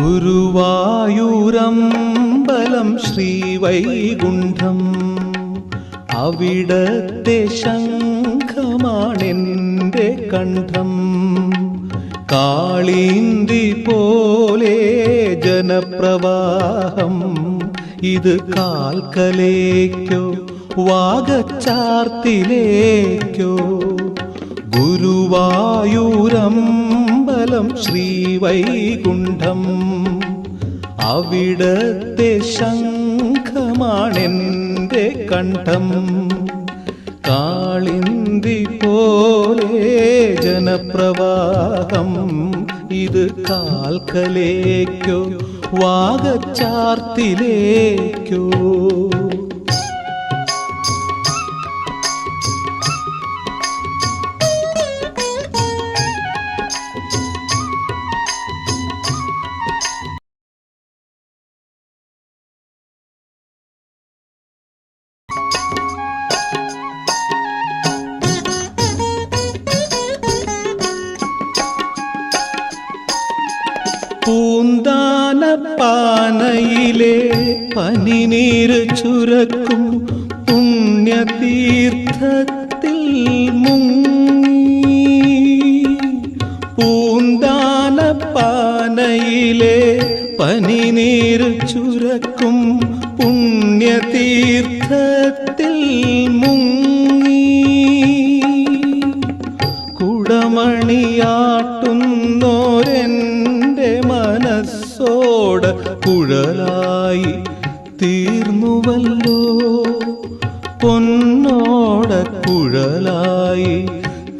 ഗുരുവായൂരമ്പലം ശ്രീവൈകുണ്ഠം. അവിടത്തെ ശംഖമാണെന്റെ കണ്ഠം. കാളീന്തി പോലെ ജനപ്രവാഹം. ഇത് കാൽക്കലേക്കോ വാഗച്ചാർത്തിലേക്കോ. ഗുരുവായൂരമ്പലം ശ്രീവൈകുണ്ഠം. അവിടത്തെ ശംഖമാണെന്റെ കണ്ഠം. കാളിന്തി പോലെ ജനപ്രവാഹം. ഇത് കാൽക്കലേക്കോ വാഗച്ചാർത്തിലേക്കോ. പൂന്താനപ്പാനയിലെ പനിനീര് ചുരക്കും പുണ്യതീർത്ഥത്തിൽ മുങ്ങി. പൂന്താനപ്പാനയിലെ പനിനീര് ചുരക്കും പുണ്യതീർത്ഥത്തിൽ മുങ്ങി. കുടമണിയാട്ടുന്നോരെന്റെ കുഴലായി തീർന്നുവല്ലോ. പൊന്നോട കുഴലായി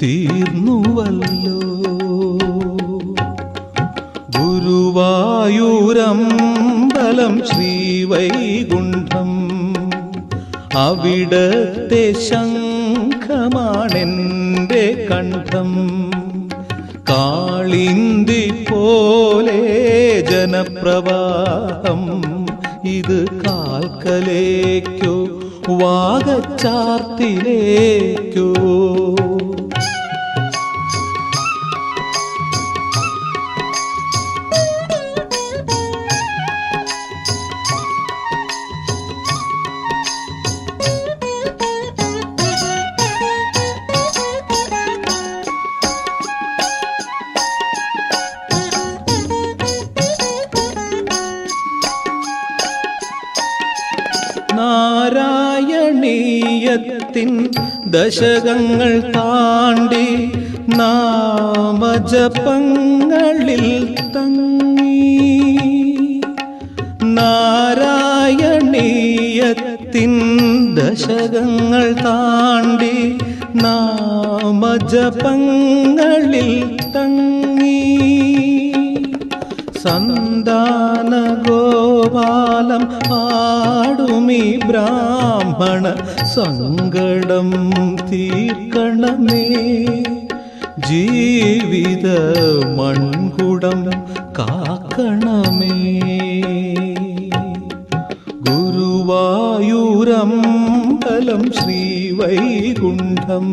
തീർന്നുവല്ലോ. ഗുരുവായൂരമ്പലം ശ്രീവൈകുണ്ഠം അവിടത്തെ ശംഖമാണെന്റെ കണ്ഠം. കാളിന്തി പോലെ ജനപ്രവാഹം ഇത് കാൽക്കലേക്കോ വാഗച്ചാർത്തിലേക്കോ. നാരായണീയത്തിൻ ദശകങ്ങൾ താണ്ടി നാമജപങ്ങളിൽ തങ്ങി. നാരായണീയത്തിൻ ദശകങ്ങൾ താണ്ടി നാമജപങ്ങളിൽ തങ്ങി. സന്താന ഗോപാലം ആടുമി ബ്രാഹ്മണ സങ്കടം തീർക്കണമേ. ജീവിത മൺകുടം കാക്കണമേ. ഗുരുവായൂരമ്പലം ശ്രീവൈകുണ്ഠം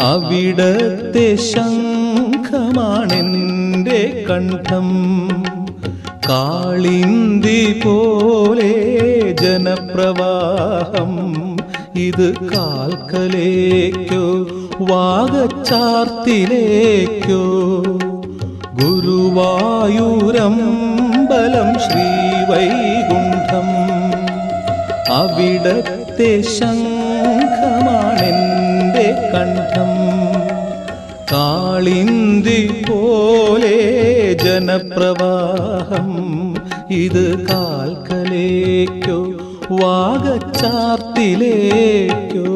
അവിടത്തെ ശംഖമാണെന്റെ കണ്ഠം കാളിന്തി പോലെ ജനപ്രവാഹം. ഇത് കാൽക്കലേക്കോ വാഗച്ചാർത്തിലേക്കോ. ബലം ശ്രീവൈകുണ്ഠം. അവിടത്തെ ശംഖമാണെന്റെ കണ്ഠം. കാളിന്തി പോലെ ജനപ്രവാഹം ഇത് കാൽക്കലേക്കോ വാഗച്ചാർത്തിലേക്കോ.